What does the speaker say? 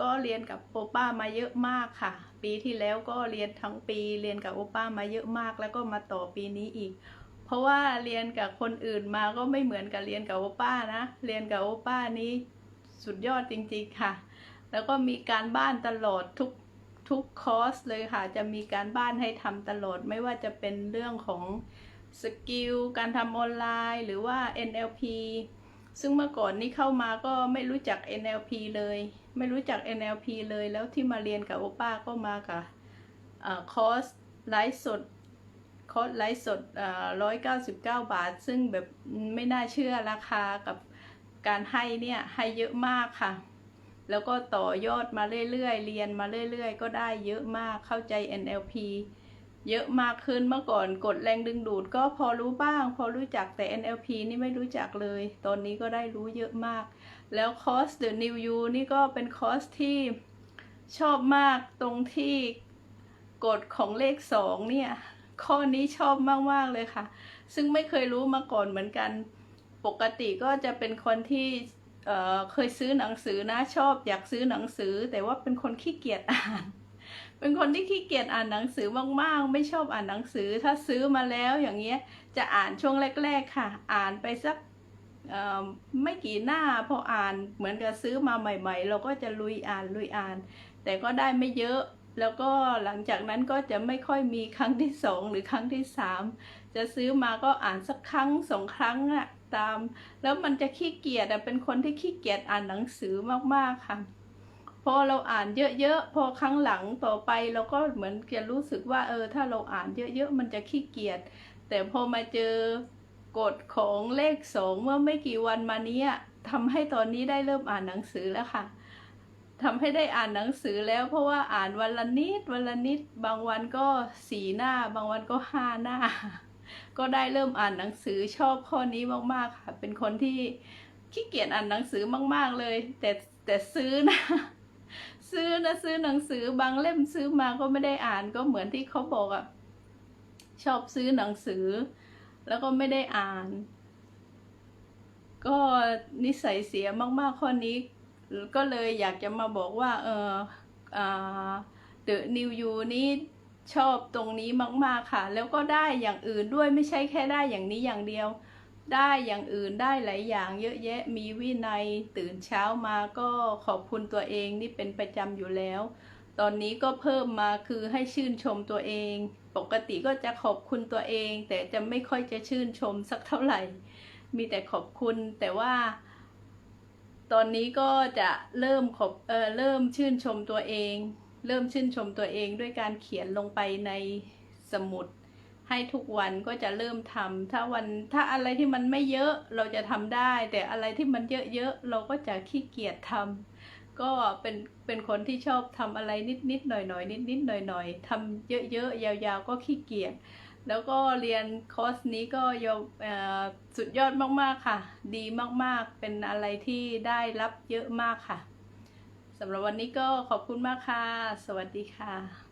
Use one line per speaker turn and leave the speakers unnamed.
ก็เรียนกับโอป้ามาเยอะมากค่ะ ปีที่แล้วก็เรียนทั้งปีเรียนกับโอป้ามาเยอะมาก แล้วก็มาต่อปีนี้อีก เพราะว่าเรียนกับคนอื่นมาก็ไม่เหมือนกับเรียนกับโอป้านะ เรียนกับโอป้านี้สุดยอดจริงๆค่ะ แล้วก็มีการบ้านตลอดทุกทุกคอร์สเลยค่ะ จะมีการบ้านให้ทำตลอด ไม่ว่าจะเป็นเรื่องของสกิลการทำออนไลน์ หรือว่า NLP ซึ่งเมื่อก่อนนี้เข้ามาก็ไม่รู้จัก NLP เลย ไม่รู้จัก NLP เลยแล้วที่มาเรียนกับโอป้าก็มากับคอร์สไลฟ์สดคอร์สไลฟ์สดร้อยเก้าสิบเก้าบาท ซึ่งแบบไม่น่าเชื่อราคากับการให้เนี่ยให้เยอะมากค่ะ แล้วก็ต่อยอดมาเรื่อยๆ เรียนมาเรื่อยๆ ก็ได้เยอะมากเข้าใจ NLP เยอะมากขึ้นเมื่อก่อนกดแรงดึงดูดก็พอรู้บ้าง พอรู้จักแต่ NLP นี่ไม่รู้จักเลย ตอนนี้ก็ได้รู้เยอะมาก แล้วคอร์ส The New You นี่ก็เป็นคอร์สที่ชอบมากตรงที่กฎของเลขสองเนี่ย ข้อนี้ชอบมาก ๆ เลยค่ะ ซึ่งไม่เคยรู้มาก่อนเหมือนกัน ปกติก็จะเป็นคนที่เเคยซื้อหนังสือนะชอบอยากซื้อหนังสือ แต่ว่าเป็นคนขี้เกียจอ่าน เป็นคนที่ขี้เกียจอ่านหนังสือมากๆ ไม่ชอบอ่านหนังสือ ถ้าซื้อมาแล้วอย่างเงี้ยจะอ่านช่วงแรก ๆค่ะ อ่านไปสักไม่กี่หน้าพออ่านเหมือนกับซื้อมาใหม่ ๆ เราก็จะลุยอ่านลุยอ่าน แต่ก็ได้ไม่เยอะแล้วก็หลังจากนั้นก็จะไม่ค่อยมีครั้งที่สองหรือครั้งที่สามจะซื้อมาก็อ่านสักครั้งสองครั้งอะตาม แล้วมันจะขี้เกียจเป็นคนที่ขี้เกียจอ่านหนังสือมากๆค่ะ อเราอ่านเยอะๆ พอครั้งหลังต่อไปเราก็เหมือนจะรู้สึกว่าเออ ถ้าเราอ่านเยอะๆ มันจะขี้เกียจ แต่พอมาเจอกฎของเลขสองเมื่อไม่กี่วันมานี้ทำให้ตอนนี้ได้เริ่มอ่านหนังสือแล้วค่ะทำให้ได้อ่านหนังสือแล้ว เพราะว่าอ่านวันละนิดวันละนิด บางวันก็สี่หน้า บางวันก็ห้าหน้า ก็ได้เริ่มอ่านหนังสือชอบข้อนี้มากๆค่ะ เป็นคนที่ขี้เกียจอ่านหนังสือมาก ๆเลย แต่แต่ซื้อนะ ซื้อนะซื้อหนังสือบางเล่มซื้อมาก็ไม่ได้อ่านก็เหมือนที่เขาบอกอะชอบซื้อหนังสือ แล้วก็ไม่ได้อ่าน ก็นิสัยเสียมากๆข้อนี้ ก็เลยอยากจะมาบอกว่า เอออ่า The New You นี้ชอบตรงนี้มาก ๆค่ะ แล้วก็ได้อย่างอื่นด้วยไม่ใช่แค่ได้อย่างนี้อย่างเดียว ได้อย่างอื่นได้หลายอย่างเยอะแยะมีวินัยตื่นเช้ามาก็ขอบคุณตัวเองนี่เป็นประจำอยู่แล้ว ตอนนี้ก็เพิ่มมาคือให้ชื่นชมตัวเอง ปกติก็จะขอบคุณตัวเอง แต่จะไม่ค่อยจะชื่นชมสักเท่าไหร่ มีแต่ขอบคุณแต่ว่า ตอนนี้ก็จะเริ่มขอบเออเริ่มชื่นชมตัวเอง เริ่มชื่นชมตัวเองด้วยการเขียนลงไปในสมุด ให้ทุกวันก็จะเริ่มทำถ้าวันถ้าอะไรที่มันไม่เยอะเราจะทำได้ แต่อะไรที่มันเยอะๆเราก็จะขี้เกียจทำก็เป็นเป็นคนที่ชอบทำอะไรนิดๆหน่อยๆนิดๆหน่อยๆทำเยอะๆยาวๆก็ขี้เกียจแล้วก็เรียนคอร์สนี้ก็ยอมสุดยอดมากๆค่ะ ดีมากๆ เป็นอะไรที่ได้รับเยอะมากค่ะสำหรับวันนี้ก็ขอบคุณมากค่ะ สวัสดีค่ะ